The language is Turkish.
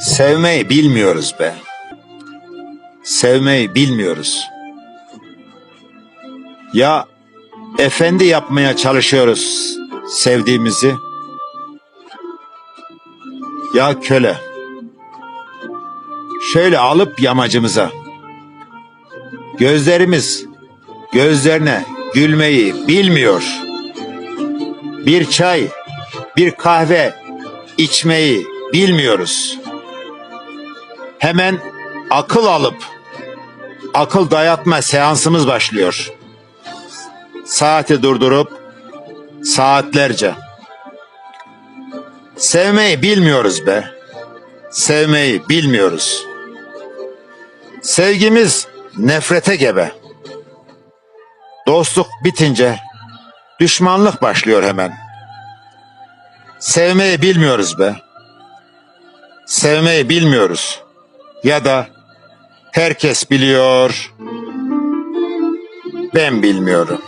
Sevmeyi bilmiyoruz be. Sevmeyi bilmiyoruz. Ya efendi yapmaya çalışıyoruz sevdiğimizi. Ya köle. Şöyle alıp yamacımıza. Gözlerimiz gözlerine gülmeyi bilmiyor. Bir çay, bir kahve içmeyi bilmiyoruz. Hemen akıl alıp akıl dayatma seansımız başlıyor. Saati durdurup saatlerce. Sevmeyi bilmiyoruz be. Sevmeyi bilmiyoruz. Sevgimiz nefrete gebe. Dostluk bitince düşmanlık başlıyor hemen. Sevmeyi bilmiyoruz be. Sevmeyi bilmiyoruz. Ya da herkes biliyor. Ben bilmiyorum.